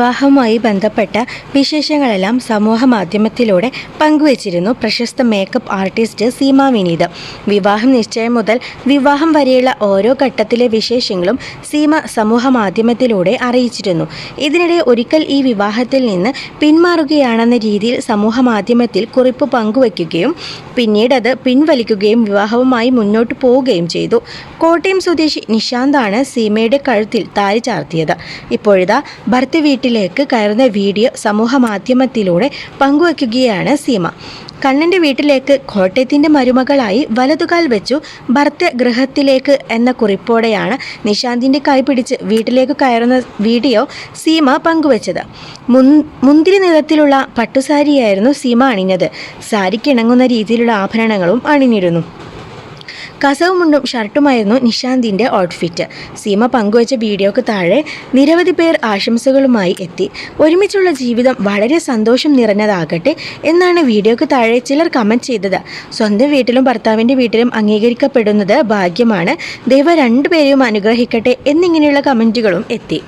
വിവാഹവുമായി ബന്ധപ്പെട്ട വിശേഷങ്ങളെല്ലാം സമൂഹ മാധ്യമത്തിലൂടെ പങ്കുവച്ചിരുന്നു പ്രശസ്ത മേക്കപ്പ് ആർട്ടിസ്റ്റ് സീമ വിനീത്. വിവാഹം നിശ്ചയം മുതൽ വിവാഹം വരെയുള്ള ഓരോ ഘട്ടത്തിലെ വിശേഷങ്ങളും സീമ സമൂഹ മാധ്യമത്തിലൂടെ അറിയിച്ചിരുന്നു. ഇതിനിടെ ഒരിക്കൽ ഈ വിവാഹത്തിൽ നിന്ന് പിന്മാറുകയാണെന്ന രീതിയിൽ സമൂഹ മാധ്യമത്തിൽ കുറിപ്പ് പങ്കുവയ്ക്കുകയും പിന്നീട് അത് പിൻവലിക്കുകയും വിവാഹവുമായി മുന്നോട്ട് പോവുകയും ചെയ്തു. കോട്ടയം സ്വദേശി നിശാന്താണ് സീമയുടെ കഴുത്തിൽ താരി ചാർത്തിയത്. ഇപ്പോഴിതാ ഭർത്ത വീട്ടിലേക്ക് കയറുന്ന വീഡിയോ സമൂഹ മാധ്യമത്തിലൂടെ പങ്കുവയ്ക്കുകയാണ് സീമ. കണ്ണന്റെ വീട്ടിലേക്ക് കോട്ടയത്തിന്റെ മരുമകളായി വലതുകാൽ വെച്ചു ഭർത്ത ഗൃഹത്തിലേക്ക് എന്ന കുറിപ്പോടെയാണ് നിശാന്തിന്റെ കൈ പിടിച്ച് വീട്ടിലേക്ക് കയറുന്ന വീഡിയോ സീമ പങ്കുവച്ചത്. മുന്തിരി നിറത്തിലുള്ള പട്ടുസാരിയായിരുന്നു സീമ അണിഞ്ഞത്. സാരിക്കിണങ്ങുന്ന രീതിയിലുള്ള ആഭരണങ്ങളും അണിഞ്ഞിരുന്നു. കസവ് മുണ്ടും ഷർട്ടുമായിരുന്നു നിശാന്തിന്റെ ഔട്ട്ഫിറ്റ് സീമ പങ്കുവച്ച വീഡിയോക്ക് താഴെ നിരവധി പേർ ആശംസകളുമായി എത്തി. ഒരുമിച്ചുള്ള ജീവിതം വളരെ സന്തോഷം നിറഞ്ഞതാകട്ടെ എന്നാണ് വീഡിയോക്ക് താഴെ ചിലർ കമന്റ് ചെയ്തത്. സ്വന്തം വീട്ടിലും ഭർത്താവിന്റെ വീട്ടിലും അംഗീകരിക്കപ്പെടുന്നത് ഭാഗ്യമാണ്. ദൈവം രണ്ടുപേരെയും അനുഗ്രഹിക്കട്ടെ എന്നിങ്ങനെയുള്ള കമന്റുകളും എത്തി.